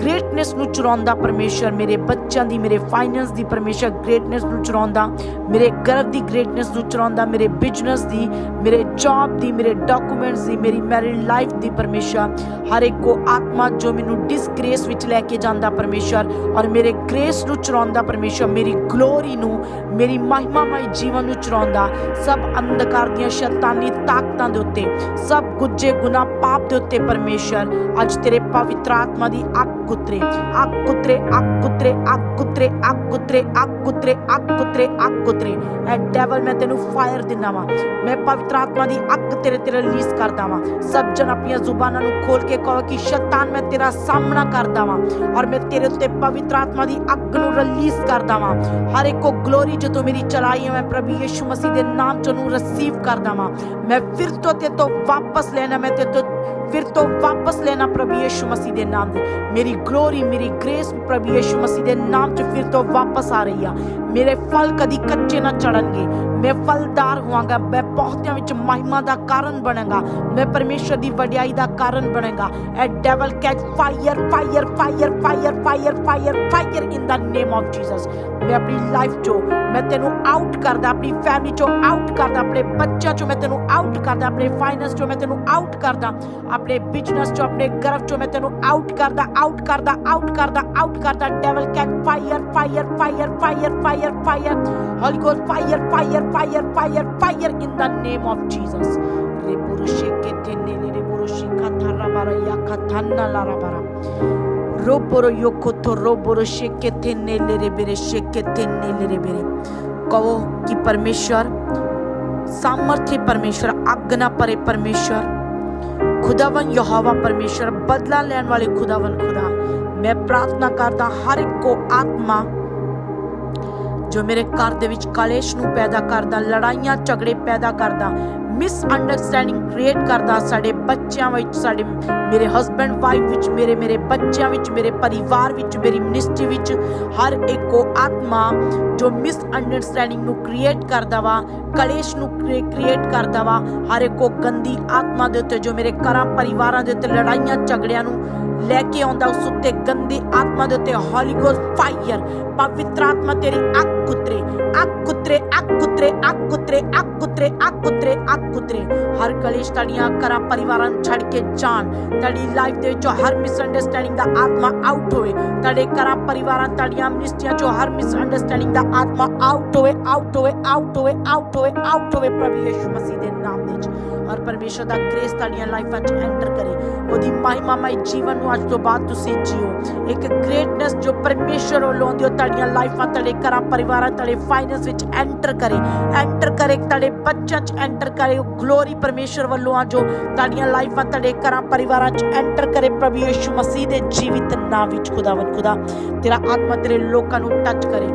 A: ਗ੍ਰੇਟਨੈਸ ਨੂੰ ਚੁਰਾਉਂਦਾ ਪਰਮੇਸ਼ਰ, ਮੇਰੇ ਬੱਚਿਆਂ ਦੀ, ਮੇਰੇ ਫਾਈਨੈਂਸ ਦੀ ਪਰਮੇਸ਼ਰ ਗ੍ਰੇਟਨੈਸ ਨੂੰ ਚੁਰਾਉਂਦਾ, ਮੇਰੇ ਗਰਭ ਦੀ ਗ੍ਰੇਟਨੈਸ ਨੂੰ ਚੁਰਾਉਂਦਾ, ਮੇਰੇ ਬਿਜ਼ਨਸ ਦੀ, ਮੇਰੇ ਜੌਬ ਦੀ, ਮੇਰੇ ਡਾਕੂਮੈਂਟਸ ਦੀ, ਮੇਰੀ ਮੈਰਿਡ ਲਾਈਫ ਦੀ ਪਰਮੇਸ਼ਰ। ਹਰ ਇੱਕ ਕੋ ਆਤਮਾ ਜੋ ਮੈਨੂੰ ਡਿਸਗ੍ਰੇਸ ਵਿੱਚ ਲੈ ਕੇ ਜਾਂਦਾ ਪਰਮੇਸ਼ਰ ਔਰ ਮੇਰੇ ਗ੍ਰੇਸ ਨੂੰ ਚੁਰਾਉਂਦਾ ਪਰਮੇਸ਼ਰ, ਮੇਰੀ ਗਲੋਰੀ ਨੂੰ, ਮੇਰੀ ਮਹਿਮਾਮਈ ਜੀਵਨ ਨੂੰ ਚੁਰਾਉਂਦਾ। ਸਭ ਅੰਧਕਾਰ ਦੀਆਂ ਸ਼ੈਤਾਨੀ ਤਾਕਤਾਂ ਦੇ ਉੱਤੇ, ਸਭ ਗੁੱਜੇ ਗੁਨਾਹ ਪਾਪ ਦੇ ਉੱਤੇ ਪਰਮੇਸ਼ਰ, ਅੱਜ ਤੇਰੇ ਪਵਿੱਤਰ ਆਤਮਾ ਦੀ ਅੱਗ ਉਤਰੇ ਅੱਗ ਉਤਰੇ ਅੱਗ ਉਤਰੇ ਅੱਗ ਉਤਰੇ ਅੱਗ ਐ ਡੈਵਲ ਮੈਂ ਤੈਨੂੰ ਫਾਇਰ ਦਿੰਦਾ ਵਾਂ। ਮੈਂ ਪਵਿੱਤਰ ਆਤਮਾ ਦੀ ਅੱਗ ਤੇਰੇ ਤੇ ਰਿਲੀਜ਼ ਕਰਦਾ ਵਾਂ। ਸਭ ਜਨ ਆਪਣੀਆਂ ਜ਼ੁਬਾਨਾਂ ਨੂੰ ਖੋਲ ਕੇ ਕਹੋ ਕਿ ਸ਼ੈਤਾਨ, ਮੈਂ ਤੇਰਾ ਸਾਹਮਣਾ ਕਰਦਾ ਵਾਂ। ਔਰ ਮੈਂ ਤੇਰੇ ਉੱਤੇ ਪਵਿੱਤਰ ਆਤਮਾ ਦੀ ਅੱਗ ਨੂੰ ਰਿਲੀਜ਼ ਕਰਦਾ ਵਾਂ। ਹਰ ਇੱਕ ਕੋ ਗਲੋਰੀ ਜੋ ਤੂੰ ਮੇਰੀ ਚਲਾਈ ਹੈ ਮੈਂ ਪ੍ਰਭੂ ਯਿਸੂ ਮਸੀਹ ਦੇ ਨਾਮ ਚ ਉਹਨੂੰ ਰਿਸੀਵ ਕਰਦਾ ਵਾਂ। ਮੈਂ ਫਿਰ ਤੋਂ ਤੇ ਤੋਂ ਵਾਪਸ ਲੈਣਾ, ਮੈਂ ਤੇ ਤੋਂ ਫਿਰ ਤੋਂ ਵਾਪਸ ਲੈਣਾ ਪ੍ਰਭੂ ਯਿਸੂ ਮਸੀਹ ਦੇ ਨਾਮ ਦੇ। ਮੇਰੀ ਗਲੋਰੀ ਮੇਰੀ ਗ੍ਰੇਸ ਪ੍ਰਭੂ ਯਿਸੂ ਮਸੀਹ ਦੇ ਨਾਮ ਚ ਫਿਰ ਤੋਂ ਵਾਪਸ ਆ ਰਹੀ ਆ। ਮੇਰੇ ਫਲ ਕਦੀ ਕੱਚੇ ਨਾ ਚੜਨਗੇ। ਮੈਂ ਫਲਦਾਰ ਹੋਵਾਂਗਾ। ਮੈਂ ਬਹੁਤਿਆਂ ਵਿੱਚ ਮਹਿਮਾ ਦਾ ਕਾਰਨ ਬਣਾਂਗਾ। ਮੈਂ ਪਰਮੇਸ਼ਰ ਦੀ ਵਡਿਆਈ ਦਾ ਕਾਰਨ ਬਣਾਂਗਾ। ਐ devil catch fire fire fire fire fire fire fire in the name of Jesus ਮੈਂ ਆਪਣੀ ਲਾਈਫ ਚੋਂ, ਮੈਂ ਤੈਨੂੰ ਆਊਟ ਕਰਦਾ, ਆਪਣੀ ਫੈਮਿਲੀ ਚੋਂ ਆਊਟ ਕਰਦਾ, ਆਪਣੇ ਬੱਚਿਆਂ ਚੋਂ ਮੈਂ ਤੈਨੂੰ ਆਊਟ ਕਰਦਾ, ਆਪਣੇ ਫਾਈਨੈਂਸ ਚੋਂ ਮੈਂ ਤੈਨੂੰ ਆਊਟ ਕਰਦਾ। ਆਪਣੇ ਬਿਜ਼ਨਸ ਚੋਂ ਆਪਣੇ ਗਰਭ ਚੋਂ ਮੈਂ ਤੈਨੂੰ ਆਊਟ ਕਰਦਾ ਆਊਟ ਕਰਦਾ ਆਊਟ ਕਰਦਾ ਆਊਟ ਕਰਦਾ devil catch fire fire fire fire fire fire holy ghost fire fire fire fire fire in the name of Jesus reborosheke tenele reboroshika tarabara yakatana larabara roboro yokoto roboro sheke tenele rebere sheke tenele rebere ਕਹੋ ਕਿ ਪਰਮੇਸ਼ਰ ਸਾਮਰਥ्य ਪਰਮੇਸ਼ਰ ਅੱਗ ਨਾ ਪਰੇ ਪਰਮੇਸ਼ਰ ਖੁਦਾਵੰ ਯਹੋਵਾ ਪਰਮੇਸ਼ਰ ਬਦਲਾ ਲੈਣ ਵਾਲੇ ਖੁਦਾਵੰ ਖੁਦਾ। ਮੈਂ ਪ੍ਰਾਰਥਨਾ ਕਰਦਾ, ਹਰ ਇੱਕ ਕੋ ਆਤਮਾ ਜੋ ਮੇਰੇ ਘਰ ਦੇ ਵਿੱਚ ਕਲੇਸ਼ ਨੂੰ ਪੈਦਾ ਕਰਦਾ, ਲੜਾਈਆਂ, ਝਗੜੇ ਪੈਦਾ ਕਰਦਾ ਮਿਸ ਅੰਡਰਸਟੈਂਡਿੰਗ ਕ੍ਰੀਏਟ ਕਰਦਾ, ਸਾਡੇ ਬੱਚਿਆਂ ਵਿੱਚ, ਸਾਡੇ ਮੇਰੇ ਹਸਬੰਡ ਵਾਈਫ ਵਿੱਚ, ਮੇਰੇ ਮੇਰੇ ਬੱਚਿਆਂ ਵਿੱਚ, ਮੇਰੇ ਪਰਿਵਾਰ ਵਿੱਚ, ਮੇਰੀ ਮਿਨਿਸਟਰੀ ਵਿੱਚ ਹਰ ਇੱਕ ਆਤਮਾ ਜੋ ਮਿਸ ਅੰਡਰਸਟੈਂਡਿੰਗ ਨੂੰ ਕ੍ਰੀਏਟ ਕਰਦਾ ਵਾ, ਕਲੇਸ਼ ਨੂੰ ਕ੍ਰੀਏਟ ਕਰਦਾ ਵਾ, ਹਰ ਇੱਕ ਗੰਦੀ ਆਤਮਾ ਦੇ ਉੱਤੇ ਜੋ ਮੇਰੇ ਘਰਾਂ, ਪਰਿਵਾਰਾਂ ਦੇ ਉੱਤੇ ਲੜਾਈਆਂ, ਝਗੜਿਆਂ ਨੂੰ ਲੈ ਕੇ ਆਉਂਦਾ ਉਸ ਉੱਤੇ ਗੰਦੀ ਆਤਮਾ ਦੇ ਉੱਤੇ ਹੋਲੀ ਗੋਸਟ ਫਾਇਰ ਪਵਿੱਤਰ ਆਤਮਾ ਤੇਰੀ ਅੱਗ ਉਤਰੇ ਅੱਗ ਉਤਰੇ ਅੱਗ ਉਤਰੇ ਅੱਗ ਉਤਰੇ ਅੱਗ ਉਤਰੇ ਅੱਗ ਉਤਰੇ ਅੱਗ ਉਤਰੇ ਹਰ ਕਲੇਸ਼ ਤੜੀਆਂ ਕਰਾਂ ਪਰਿਵਾਰਾਂ ਛੱਡ ਕੇ ਜਾਣ। ਤੜੀ ਲਾਈਫ ਦੇ ਵਿੱਚੋਂ ਹਰ ਮਿਸ ਅੰਡਰਸਟੈਂਡਿੰਗ ਦਾ ਆਤਮਾ ਆਊਟ ਹੋਵੇ। ਤੜੇ ਕਰਾਂ ਪਰਿਵਾਰਾਂ ਤੜੀਆਂ ਮਿਨਿਸਟਰੀਆਂ ਚੋਂ ਹਰ ਮਿਸ ਅੰਡਰਸਟੈਂਡਿੰਗ ਦਾ ਆਤਮਾ ਆਊਟ ਹੋਵੇ ਆਊਟ ਹੋਵੇ ਆਊਟ ਹੋਵੇ ਆਊਟ ਹੋਵੇ ਆਊਟ ਹੋਵੇ। ਪ੍ਰਭੂ ਯਿਸੂ ਮਸੀਹ ਦੇ ਨਾਮ ਦੇ ਵਿੱਚ। ਔਰ ਪਰਮੇਸ਼ਰ ਦਾ ਗ੍ਰੇਸ ਤੁਹਾਡੀਆਂ ਲਾਈਫਾਂ 'ਚ ਐਂਟਰ ਕਰੇ। ਉਹਦੀ ਮਹਿਮਾਮਈ ਜੀਵਨ ਨੂੰ ਅੱਜ ਤੋਂ ਬਾਅਦ ਤੁਸੀਂ ਜੀਓ। ਇੱਕ ਗ੍ਰੇਟਨੈਸ ਜੋ ਪਰਮੇਸ਼ਰ ਵੱਲੋਂ ਆਉਂਦੀ ਉਹ ਤੁਹਾਡੀਆਂ ਲਾਈਫਾਂ ਤੁਹਾਡੇ ਘਰਾਂ, ਪਰਿਵਾਰਾਂ, ਤੁਹਾਡੇ ਫਾਈਨੈਂਸ ਵਿੱਚ ਐਂਟਰ ਕਰੇ। ਐਂਟਰ ਕਰੇ, ਤੁਹਾਡੇ ਬੱਚਿਆਂ 'ਚ ਐਂਟਰ ਕਰੇ, ਉਹ ਗਲੋਰੀ ਪਰਮੇਸ਼ਰ ਵੱਲੋਂ ਆ ਜੋ ਤੁਹਾਡੀਆਂ ਲਾਈਫਾਂ ਤੁਹਾਡੇ ਘਰਾਂ, ਪਰਿਵਾਰਾਂ 'ਚ ਐਂਟਰ ਕਰੇ ਪ੍ਰਭੂ ਯਿਸੂ ਮਸੀਹ ਦੇ ਜੀਵਿਤ ਨਾਮ ਵਿੱਚ ਖੁਦਾਵੰ ਖੁਦਾ। ਤੇਰਾ ਆਤਮਾ ਤੇਰੇ ਲੋਕਾਂ ਨੂੰ ਟੱਚ ਕਰੇ।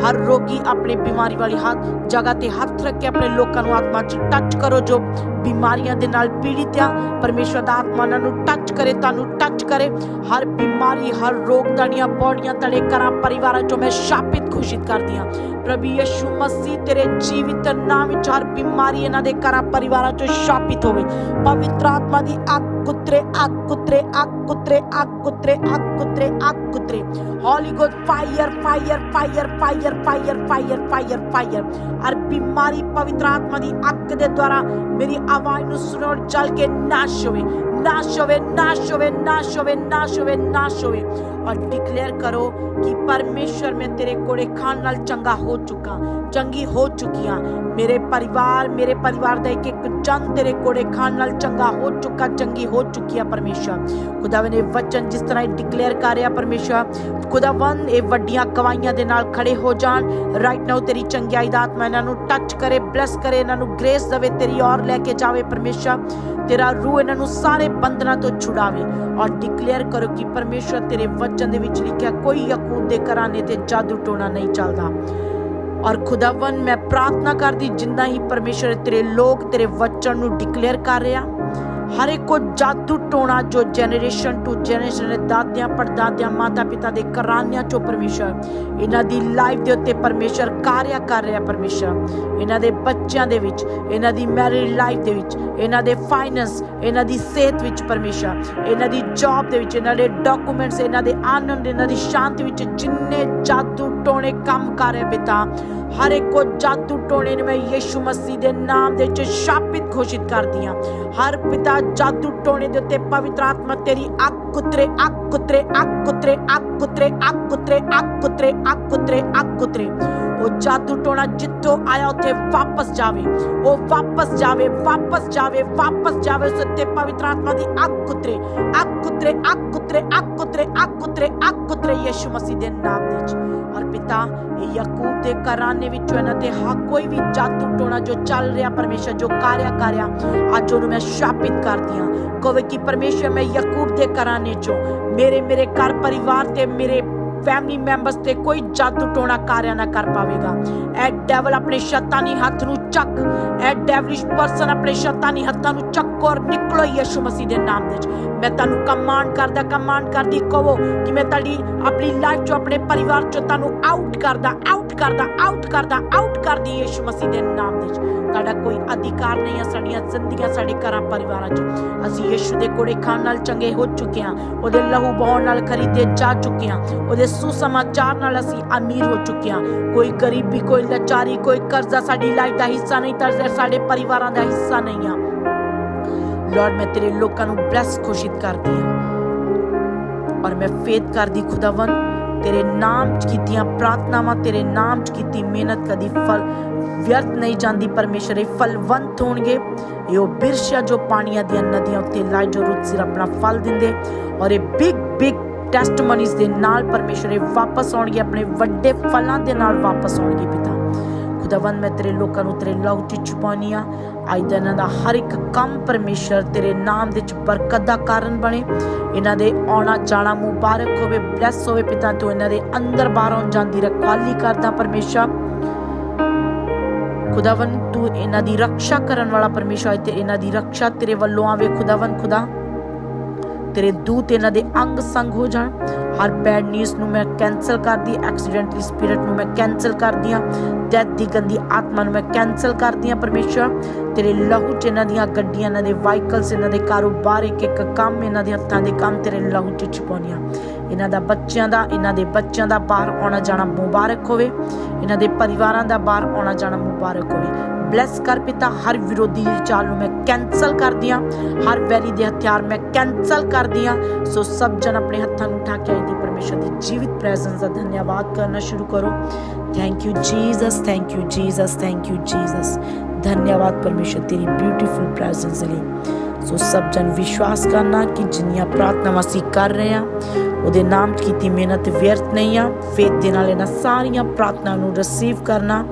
A: ਹਰ ਰੋਗੀ ਆਪਣੀ ਬਿਮਾਰੀ ਵਾਲੀ ਹੱਥ ਜਗ੍ਹਾ ਤੇ ਹੱਥ ਰੱਖ ਕੇ ਆਪਣੇ ਲੋਕਾਂ ਨੂੰ ਆਤਮਾ 'ਚ ਟੱਚ ਕਰੋ ਜੋ ਬਿਮਾਰੀਆਂ ਦੇ ਨਾਲ ਪੀੜਿਤ ਆ। ਪਰਮੇਸ਼ਰ ਦਾ ਆਤਮਾ ਉਹਨਾਂ ਨੂੰ ਟੱਚ ਕਰੇ, ਤੁਹਾਨੂੰ ਟੱਚ ਕਰੇ। ਹਰ ਬਿਮਾਰੀ, ਹਰ ਰੋਗ ਤਣੀਆਂ ਬੋਡੀਆਂ ਤਲੇ ਕਰਾਂ ਪਰਿਵਾਰਾਂ ਚੋਂ ਮੈਂ ਸ਼ਾਪਿਤ ਘੋਸ਼ਿਤ ਕਰਦੀ ਹਾਂ। ਪ੍ਰਭੂ ਯਿਸੂ ਮਸੀਹ, ਤੇਰੇ ਜੀਵਿਤ ਨਾਮ ਵਿੱਚ ਹਰ ਬਿਮਾਰੀ ਇਹਨਾਂ ਦੇ ਘਰਾਂ, ਪਰਿਵਾਰਾਂ ਚੋਂ ਸ਼ਾਪਿਤ ਹੋਵੇ। ਪਵਿੱਤਰ ਆਤਮਾ ਦੀ ਅੱਗ ਕੁਤਰੇ ਅੱਗ ਕੁਤਰੇ ਅੱਗ ਕੁਤਰੇ ਅੱਗ ਕੁਤਰੇ ਅੱਗ ਕੁਤਰੇ ਅੱਗ ਕੁਤਰੇ। Holy God fire fire fire fire fire fire fire fire ਹਰ ਬਿਮਾਰੀ ਪਵਿੱਤਰ ਆਤਮਾ ਦੀ ਅੱਗ ਦੇ ਦੁਆਰਾ ਮੇਰੀ ਆਵਾਜ਼ ਨੂੰ ਸੁਣੋ, ਜਲ ਕੇ ਨਾਸ਼ ਹੋਵੇ। Nashove, Nashove, Nashove, Nashove, Nashove, ਔਰ ਡਿਕਲੇਅਰ ਕਰੋ ਕਿ ਪਰਮੇਸ਼ਰ ਮੈਂ ਤੇਰੇ ਕੋਲੇ ਖਾਣ ਨਾਲ ਚੰਗਾ ਹੋ ਚੁੱਕਾ, ਚੰਗੀ ਹੋ ਚੁੱਕੀਆਂ ਮੇਰੇ ਪਰਿਵਾਰ ਮੇਰੇ ਪਰਿਵਾਰ ਦਾ ਇੱਕ ਇੱਕ ਜਨ ਤੇਰੇ ਕੋਲੇ ਖਾਣ ਨਾਲ ਚੰਗਾ ਹੋ ਚੁੱਕਾ, ਚੰਗੀ ਹੋ ਚੁੱਕੀ ਆ ਪਰਮੇਸ਼ਰ ਖੁਦਾਵੰ ਇਹ ਵਚਨ ਜਿਸ ਤਰ੍ਹਾਂ ਡਿਕਲੇਅਰ ਕਰ ਰਿਹਾ ਪਰਮੇਸ਼ਰ ਖੁਦਾਵੰ ਇਹ ਵੱਡੀਆਂ ਗਵਾਹੀਆਂ ਦੇ ਨਾਲ ਖੜੇ ਹੋ ਜਾਣ। ਰਾਈਟ ਨਾਓ ਤੇਰੀ ਚੰਗਿਆਈ ਦਾ ਆਤਮਾ ਇਹਨਾਂ ਨੂੰ ਟੱਚ ਕਰੇ ਬਲੈਸ ਕਰੇ, ਇਹਨਾਂ ਨੂੰ ਗ੍ਰੇਸ ਦੇਵੇ, ਤੇਰੀ ਔਰ ਲੈ ਕੇ ਜਾਵੇ ਪਰਮੇਸ਼ਰ ਤੇਰਾ ਰੂਹ ਇਹਨਾਂ ਨੂੰ ਸਾਰੇ ਬੰਧਨਾਂ ਤੋਂ ਛੁਡਾਵੇ। ਔਰ ਡਿਕਲੇਅਰ ਕਰੋ ਕਿ ਪਰਮੇਸ਼ਰ ਤੇਰੇ ਵਚਨ ਦੇ ਵਿੱਚ ਲਿਖਿਆ, ਕੋਈ ਯਕੂਬ ਦੇ ਘਰਾਣੇ ਤੇ ਜਾਦੂ ਟੋਣਾ ਨਹੀਂ ਚੱਲਦਾ। ਔਰ ਖੁਦਾਵੰ ਮੈਂ ਪ੍ਰਾਰਥਨਾ ਕਰਦੀ ਜਿੰਦਾ ਹੀ ਪਰਮੇਸ਼ਰ ਤੇਰੇ ਲੋਕ, ਤੇਰੇ ਵਚਨ ਨੂੰ ਡਿਕਲੇਅਰ ਕਰ ਰਿਹਾ ਹਰ ਇੱਕੋ ਜਾਦੂ ਟੋਣਾ ਜੋ ਜਨਰੇਸ਼ਨ ਟੂ ਜਨਰੇਸ਼ਨ ਦੇ ਦਾਦਿਆਂ, ਪੜਦਾਦਿਆਂ ਮਾਤਾ ਪਿਤਾ ਦੇ ਘਰਾਣਿਆਂ ਚੋਂ ਪਰਮੇਸ਼ਰ। ਇਹਨਾਂ ਦੀ ਲਾਈਫ ਦੇ ਉੱਤੇ ਪਰਮੇਸ਼ਰ ਕਾਰਿਆ ਕਰ ਰਿਹਾ ਪਰਮੇਸ਼ਰ। ਇਹਨਾਂ ਦੇ ਬੱਚਿਆਂ ਦੇ ਵਿੱਚ, ਇਹਨਾਂ ਦੀ ਮੈਰਿਡ ਲਾਈਫ ਦੇ ਵਿੱਚ, ਇਹਨਾਂ ਦੇ ਫਾਈਨੈਂਸ ਇਹਨਾਂ ਦੀ ਸਿਹਤ ਵਿੱਚ ਪਰਮੇਸ਼ਰ। ਇਹਨਾਂ ਦੀ ਜੌਬ ਦੇ ਵਿੱਚ, ਇਹਨਾਂ ਦੇ ਡਾਕੂਮੈਂਟਸ ਇਹਨਾਂ ਦੇ ਆਨੰਦ, ਇਹਨਾਂ ਦੀ ਸ਼ਾਂਤੀ ਵਿੱਚ ਜਿੰਨੇ ਜਾਦੂ ਟੋਣੇ ਕੰਮ ਕਰ ਰਿਹਾ ਪਿਤਾ, ਹਰ ਇੱਕੋ ਕੋ ਜਾਦੂ ਟੋਣੇ ਨੂੰ ਮੈਂ ਯੀਸ਼ੂ ਮਸੀਹ ਦੇ ਨਾਮ ਦੇ ਵਿੱਚ ਸ਼ਾਪਿਤ ਘੋਸ਼ਿਤ ਕਰਦੀ ਹਾਂ ਹਰ ਪਿਤਾ ਜਾਦੂ ਟੋਣੇ ਦੇ ਉੱਤੇ, ਪਵਿੱਤਰ ਆਤਮਾ ਤੇਰੀ ਅੱਗ ਕੁਤਰੇ ਅੱਗ ਕੁੱਤਰੇ ਅੱਗ ਕੁੱਤਰੇ ਅੱਗ ਕੁਤਰੇ ਅੱਗ ਕੁੱਤਰੇ ਅੱਗ ਕੁੱਤਰੇ ਅੱਗ ਕੁਤਰੇ ਅੱਗ ਕੁਤਰੇ। ਉਹ ਜਾਦੂ ਟੋਣਾ ਜਿੱਥੋਂ ਆਇਆ ਉੱਥੇ ਵਾਪਸ ਜਾਵੇ, ਉਹ ਵਾਪਸ ਜਾਵੇ ਵਾਪਸ ਜਾਵੇ ਵਾਪਸ ਜਾਵੇ, ਉਸ ਉੱਤੇ ਪਵਿੱਤਰ ਆਤਮਾ ਦੀ ਅੱਗ ਕੁਤਰੇ ਅੱਗ ਕੁਤਰੇ ਅੱਗ ਕੁਤਰੇ ਅੱਗ ਕੁਤਰੇ ਅੱਗ ਕੁਤਰੇ ਅੱਗ ਕੁਤਰੇ ਯਿਸੂ ਮਸੀਹ ਦੇ ਨਾਮ ਵਿੱਚ। ਔਰ ਪਿਤਾ, ਇਹ ਯਾਕੂਬ ਦੇ ਘਰਾਣੇ ਵਿੱਚੋਂ ਇਹਨਾਂ ਤੇ ਹਾਂ, ਕੋਈ ਵੀ ਜਾਦੂ ਟੋਣਾ ਜੋ ਚੱਲ ਰਿਹਾ, ਪਰਮੇਸ਼ਰ ਜੋ ਕਾਰਿਆ, ਕਰਿਆ, ਅੱਜ ਉਹਨੂੰ ਮੈਂ ਸ਼ਾਪਿਤ ਕਰਦੀ ਹਾਂ। ਕਹੇ ਕਿ ਪਰਮੇਸ਼ਰ, ਮੈਂ ਯਾਕੂਬ ਦੇ ਘਰਾਣੇ ਚੋਂ, ਮੇਰੇ ਮੇਰੇ ਘਰ ਪਰਿਵਾਰ ਤੇ ਮੇਰੇ ਫੈਮਿਲੀ ਮੈਂਬਰਸ ਤੇ ਕੋਈ ਜਾਦੂ ਟੋਣਾ ਕਾਰਿਆ ਨਾ ਕਰ ਪਾਵੇਗਾ। ਇਹ ਡੈਵਲ ਆਪਣੇ ਸ਼ੈਤਾਨੀ ਹੱਥ ਨੂੰ ਚੱਕ, ਇਹ ਡੈਵਲਿਸ਼ ਪਰਸਨ ਆਪਣੇ ਸ਼ੈਤਾਨੀ ਹੱਥਾਂ ਨੂੰ ਚੱਕ ਔਰ ਨਿਕਲੋ ਯਿਸੂ ਮਸੀਹ ਦੇ ਨਾਮ ਵਿੱਚ। ਮੈਂ ਤੁਹਾਨੂੰ ਕਮਾਂਡ ਕਰਦਾ ਕਮਾਂਡ ਕਰਦੀ, ਕਹੋ ਕਿ ਮੈਂ ਤੁਹਾਡੀ ਆਪਣੀ ਲਾਈਫ ਚੋਂ, ਆਪਣੇ ਪਰਿਵਾਰ ਚੋਂ ਤੁਹਾਨੂੰ ਆਊਟ ਕਰਦਾ ਆਊਟ ਕਰਦਾ ਆਊਟ ਕਰਦਾ ਆਊਟ ਕਰਦੀ ਯਿਸੂ ਮਸੀਹ ਦੇ ਨਾਮ ਵਿੱਚ। ਤੁਹਾਡਾ ਕੋਈ ਅਧਿਕਾਰ ਨਹੀਂ ਹੈ ਸਾਡੀਆਂ ਜ਼ਿੰਦਗੀਆਂ ਸਾਡੇ ਘਰਾਂ ਪਰਿਵਾਰਾਂ 'ਚ। ਅਸੀਂ ਯਿਸੂ ਦੇ ਕੋਲੇ ਖਾਣ ਨਾਲ ਚੰਗੇ ਹੋ ਚੁੱਕੇ ਹਾਂ, ਉਹਦੇ ਲਹੂ ਬਹਾਉਣ ਨਾਲ ਖਰੀਦੇ ਜਾ ਚੁੱਕੇ ਹਾਂ, ਉਹਦੇ ਸੁਸਮਾਚਾਰ ਨਾਲ ਅਸੀਂ ਅਮੀਰ ਹੋ ਚੁੱਕੇ ਹਾਂ। ਕੋਈ ਗਰੀਬੀ, ਕੋਈ ਲਾਚਾਰੀ, ਕੋਈ ਕਰਜ਼ਾ ਸਾਡੀ ਲਾਈਫ ਦਾ ਹਿੱਸਾ ਨਹੀਂ, ਤਾਂ ਸਾਡੇ ਪਰਿਵਾਰਾਂ ਦਾ ਹਿੱਸਾ ਨਹੀਂ ਆ। ਲਾਰਡ ਮੈਂ ਤੇਰੇ ਲੋਕਾਂ ਨੂੰ ਬਲੈਸ ਘੋਸ਼ਿਤ ਕਰਦੀ ਹਾਂ। ਔਰ ਮੈਂ ਫੇਥ ਕਰਦੀ ਖੁਦਾਵੰ ਤੇਰੇ ਨਾਮ ਚ ਕੀਤੀਆਂ ਪ੍ਰਾਰਥਨਾਵਾਂ, ਤੇਰੇ ਨਾਮ ਚ ਕੀਤੀ ਮਿਹਨਤ, ਕਦੀ ਫਲ ਵਿਅਰਥ ਨਹੀਂ ਜਾਂਦੀ, ਪਰਮੇਸ਼ਰ ਇਹ ਫਲਵੰਤ ਹੋਣਗੇ। ਇਹ ਉਹ ਬਿਰਸ਼ਾ ਜੋ ਪਾਣੀਆਂ ਦੀਆਂ ਨਦੀਆਂ ਉੱਤੇ ਲਾਈ ਜੋ ਰੁੱਤ ਸਿਰ ਆਪਣਾ ਫਲ ਦਿੰਦੇ। ਔਰ ਇਹ ਬਿਗ ਬਿਗ ਟੈਸਟਮਨੀਜ਼ ਦੇ ਨਾਲ ਪਰਮੇਸ਼ਰ ਇਹ ਵਾਪਸ ਆਉਣਗੇ, ਆਪਣੇ ਵੱਡੇ ਫਲਾਂ ਦੇ ਨਾਲ ਵਾਪਸ ਆਉਣਗੇ ਪਿਤਾ। ਖੁਦਾਵੰਦ, ਮੈਂ ਤੇਰੇ ਲੋਕਾਂ ਨੂੰ ਤੇਰੇ ਲਹੂ 'ਚ ਛੁਪਾਉਣੀ ਅੱਜ ਦਾ ਇਹਨਾਂ ਦਾ ਹਰ ਇੱਕ ਕੰਮ ਪਰਮੇਸ਼ਰ ਤੇਰੇ ਨਾਮ ਦੇ ਵਿੱਚ ਬਰਕਤ ਦਾ ਕਾਰਨ ਬਣੇ। ਇਹਨਾਂ ਦੇ ਆਉਣਾ ਜਾਣਾ ਮੁਬਾਰਕ ਹੋਵੇ ਬਲੈਸ ਹੋਵੇ ਪਿਤਾ, ਤੂੰ ਇਹਨਾਂ ਦੇ ਅੰਦਰ ਬਾਹਰ ਆਉਣ ਜਾਣ ਰਖਵਾਲੀ ਕਰਦਾ ਪਰਮੇਸ਼ਰ। ਖੁਦਾਵੰ ਤੂੰ ਇਹਨਾਂ ਦੀ ਰੱਖਿਆ ਕਰਨ ਵਾਲਾ ਪਰਮੇਸ਼ਰ ਹੈ ਤੇ ਇਹਨਾਂ ਦੀ ਰੱਖਿਆ ਤੇਰੇ ਵੱਲੋਂ ਆਵੇ। ਖੁਦਾਵੰ ਖੁਦਾ ਤੇਰੇ ਦੂਤ ਇਹਨਾਂ ਦੇ ਅੰਗ ਸੰਗ ਹੋ ਜਾਣ। ਹਰ ਬੈਡ ਨਿਊਜ਼ ਨੂੰ ਮੈਂ ਕੈਨਸਲ ਕਰਦੀ ਐਕਸੀਡੈਂਟਲੀ ਸਪਿਰਿਟ ਨੂੰ ਮੈਂ ਕੈਨਸਲ ਕਰਦੀ ਹਾਂ। ਡੈਥ ਦੀ ਗੰਦੀ ਆਤਮਾ ਨੂੰ ਮੈਂ ਕੈਨਸਲ ਕਰਦੀ ਹਾਂ ਪਰਮੇਸ਼ਰ। ਤੇਰੇ ਲਹੂ ਚ ਇਹਨਾਂ ਦੀਆਂ ਗੱਡੀਆਂ, ਇਹਨਾਂ ਦੇ ਵਾਹੀਕਲਸ ਇਹਨਾਂ ਦੇ ਕਾਰੋਬਾਰ, ਇੱਕ ਇੱਕ ਕੰਮ ਇਹਨਾਂ ਦੇ ਹੱਥਾਂ ਦੇ ਕੰਮ ਤੇਰੇ ਲਹੂ ਚ ਛਪਾਉਣੀਆਂ। ਇਹਨਾਂ ਦਾ ਬੱਚਿਆਂ ਦਾ, ਇਹਨਾਂ ਦੇ ਬੱਚਿਆਂ ਦਾ ਬਾਹਰ ਆਉਣਾ ਜਾਣਾ ਮੁਬਾਰਕ ਹੋਵੇ। ਇਹਨਾਂ ਦੇ ਪਰਿਵਾਰਾਂ ਦਾ ਬਾਹਰ ਆਉਣਾ ਜਾਣਾ ਮੁਬਾਰਕ ਹੋਵੇ। ब्लेस कर पिता, हर विरोधी चाल मैं कैंसल कर दिया, हर वैरी दे हथियार मैं कैंसल कर दिया। सो सब जन अपने हाथों में उठा के आई परमेश्वर की जीवित प्रेजेंस का धन्यवाद करना शुरू करो। Thank you Jesus thank you Jesus thank you Jesus धन्यवाद परमेश्वर, तेरी ब्यूटीफुल प्रेजेंस लिए। ਸੋ ਸਭ ਜਨ ਵਿਸ਼ਵਾਸ ਕਰਨਾ ਕਿ ਜਿੰਨੀਆਂ ਪ੍ਰਾਰਥਨਾਵਾਂ ਅਸੀਂ ਕਰ ਰਹੇ ਹਾਂ, ਉਹਦੇ ਨਾਮ 'ਚ ਕੀਤੀ ਮਿਹਨਤ, ਵਿਅਰਥ ਨਹੀਂ ਆ ਫੇਥ ਦੇ ਨਾਲ ਇਹਨਾਂ ਸਾਰੀਆਂ ਪ੍ਰਾਰਥਨਾ ਨੂੰ ਰਿਸੀਵ ਕਰਨਾ,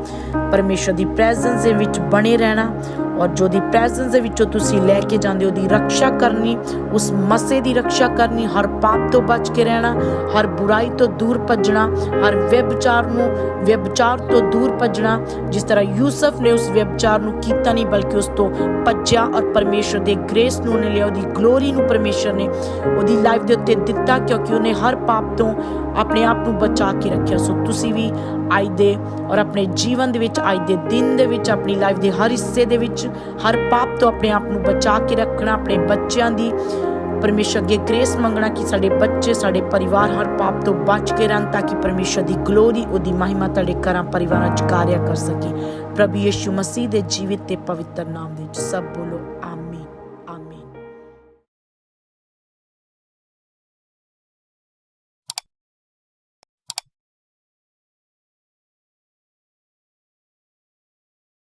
A: ਪਰਮੇਸ਼ਰ ਦੀ ਪ੍ਰੈਜ਼ੈਂਸ ਦੇ ਵਿੱਚ ਬਣੇ ਰਹਿਣਾ ਔਰ ਜੋ ਦੀ ਪ੍ਰੈਜ਼ੈਂਸ ਦੇ ਵਿੱਚੋਂ ਤੁਸੀਂ ਲੈ ਕੇ ਜਾਂਦੇ ਹੋ ਦੀ ਰੱਖਿਆ ਕਰਨੀ, ਉਸ ਮਸੇ ਦੀ ਰੱਖਿਆ ਕਰਨੀ, ਹਰ ਪਾਪ ਤੋਂ ਬਚ ਕੇ ਰਹਿਣਾ, ਹਰ ਬੁਰਾਈ ਤੋਂ ਦੂਰ ਭੱਜਣਾ, ਹਰ ਵਿਭਚਾਰ ਨੂੰ, ਵਿਭਚਾਰ ਤੋਂ ਦੂਰ ਭੱਜਣਾ, ਜਿਸ ਤਰ੍ਹਾਂ ਯੂਸਫ ਨੇ ਉਸ ਵਿਅਭਚਾਰ ਨੂੰ ਕੀਤਾ ਨਹੀਂ, ਬਲਕਿ ਉਸ ਤੋਂ ਭੱਜਿਆ ਔਰ ਪਰਮੇਸ਼ਰ ਦੇ ਗ੍ਰੇਸ ਨੂੰ ਉਹਨੇ ਲਿਆ, ਉਹਦੀ ਗਲੋਰੀ ਨੂੰ ਪਰਮੇਸ਼ਰ ਨੇ ਉਹਦੀ ਲਾਈਫ ਦੇ ਉੱਤੇ ਦਿੱਤਾ, ਕਿਉਂਕਿ ਉਹਨੇ ਹਰ ਪਾਪ ਤੋਂ ਆਪਣੇ ਆਪ ਨੂੰ ਬਚਾ ਕੇ ਰੱਖਿਆ। ਸੋ ਤੁਸੀਂ ਵੀ ਅੱਜ ਦੇ ਔਰ ਆਪਣੇ ਜੀਵਨ ਦੇ ਵਿੱਚ ਅੱਜ ਦੇ ਦਿਨ ਦੇ ਵਿੱਚ, ਆਪਣੀ ਲਾਈਫ ਦੇ ਹਰ ਹਿੱਸੇ ਦੇ ਵਿੱਚ, ਹਰ ਪਾਪ ਤੋਂ ਆਪਣੇ ਆਪ ਨੂੰ ਬਚਾ ਕੇ ਰੱਖਣਾ, ਆਪਣੇ ਬੱਚਿਆਂ ਦੀ ਪਰਮੇਸ਼ਰ ਅੱਗੇ ਗ੍ਰੇਸ ਮੰਗਣਾ ਕਿ ਸਾਡੇ ਬੱਚੇ, ਸਾਡੇ ਪਰਿਵਾਰ ਹਰ ਪਾਪ ਤੋਂ ਬਚ ਕੇ ਰਹਿਣ ਤਾਂ ਕਿ ਪਰਮੇਸ਼ਰ ਦੀ ਗਲੋਰੀ ਉਹਦੀ ਮਹਿਮਾ ਤੁਹਾਡੇ ਘਰਾਂ, ਪਰਿਵਾਰਾਂ 'ਚ ਕਾਰਿਆ ਕਰ ਸਕੇ। ਪ੍ਰਭੂ ਯਿਸੂ ਮਸੀਹ ਦੇ ਜੀਵਿਤ ਤੇ ਪਵਿੱਤਰ ਨਾਮ ਵਿੱਚ ਸਭ ਬੋਲੋ